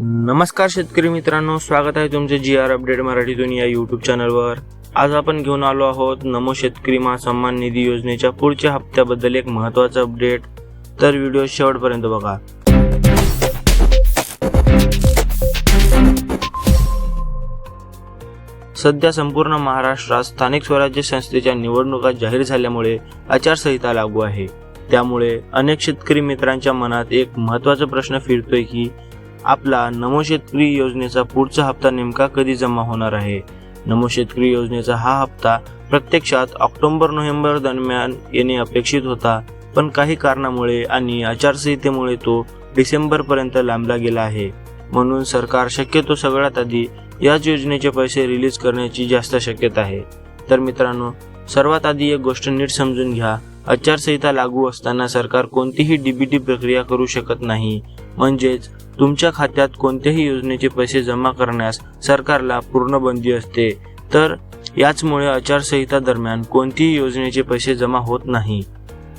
नमस्कार शेतकरी मित्रांनो स्वागत आहे तुमचे जी आर अपडेट मराठीतून या यूट्यूब चॅनलवर आज आपण घेऊन आलो आहोत नमो शेतकरी महासन्मान निधी योजनेच्या पुढच्या हप्त्याबद्दल एक महत्त्वाचं अपडेट तर व्हिडिओ शेवटपर्यंत बघा. सध्या संपूर्ण महाराष्ट्रात स्थानिक स्वराज्य संस्थेच्या निवडणुका जाहीर झाल्यामुळे आचारसंहिता लागू आहे. त्यामुळे अनेक शेतकरी मित्रांच्या मनात एक महत्त्वाचा प्रश्न फिरतोय की आपला नमो शेतकरी योजनेचा पुढचा हप्ता नेमका कधी जमा होणार आहे? नमो शेतकरी योजनेचा हा हप्ता प्रत्यक्षात ऑक्टोबर नोव्हेंबर दरम्यान येणे अपेक्षित होता पण काही कारणामुळे आणि आचारसंहितेमुळे तो डिसेंबर पर्यंत लांबला गेला आहे. म्हणून सरकार शक्यतो सगळ्यात आधी याच योजनेचे पैसे रिलीज करण्याची जास्त शक्यता आहे. तर मित्रांनो सर्वात आधी एक गोष्ट नीट समजून घ्या. आचारसंहिता लागू असताना सरकार कोणतीही डीबीटी प्रक्रिया करू शकत नाही. म्हणजेच तुमच्या खात्यात कोणत्याही योजनेचे पैसे जमा करण्यास सरकारला पूर्ण बंदी असते. तर याचमुळे आचारसंहिता दरम्यान कोणतीही योजनेचे पैसे जमा होत नाही.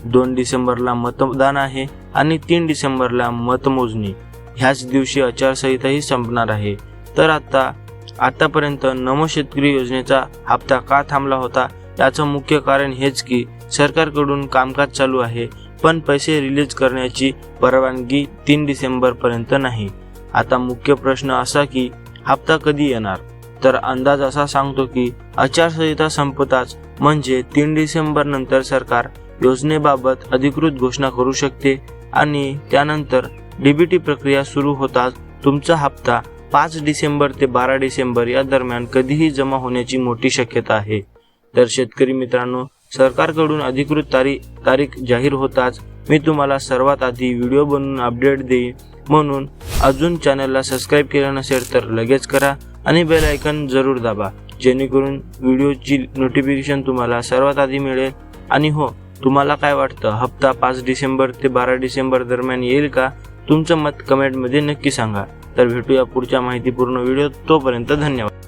दोन डिसेंबरला मतदान आहे आणि तीन डिसेंबरला मतमोजणी. ह्याच दिवशी आचारसंहिताही संपणार आहे. तर आता आतापर्यंत नमो शेतकरी योजनेचा हप्ता का थांबला होता? याचं मुख्य कारण हेच की सरकारकडून कामकाज चालू आहे पण पैसे रिलीज करण्याची परवानगी तीन डिसेंबर पर्यंत नाही. आता मुख्य प्रश्न असा की हप्ता कधी येणार? तर अंदाज असा सांगतो की आचारसंहिता संपताच म्हणजे तीन डिसेंबर नंतर सरकार योजनेबाबत अधिकृत घोषणा करू शकते आणि त्यानंतर डीबीटी प्रक्रिया सुरू होताच तुमचा हप्ता पाच डिसेंबर ते बारा डिसेंबर या दरम्यान कधीही जमा होण्याची मोठी शक्यता आहे. तर शेतकरी मित्रांनो सरकारकडून अधिकृत तारीख तारीख जाहीर होताच मी तुम्हाला सर्वात आधी व्हिडिओ बनवून अपडेट देईन. म्हणून अजून चॅनलला सबस्क्राईब केलं नसेल तर लगेच करा आणि बेल आयकन जरूर दाबा जेणेकरून व्हिडिओची नोटिफिकेशन तुम्हाला सर्वात आधी मिळेल. आणि हो तुम्हाला काय वाटतं हप्ता पाच डिसेंबर ते बारा डिसेंबर दरम्यान येईल का? तुमचं मत कमेंटमध्ये नक्की सांगा. तर भेटूया पुढच्या माहितीपूर्ण व्हिडिओ तोपर्यंत धन्यवाद.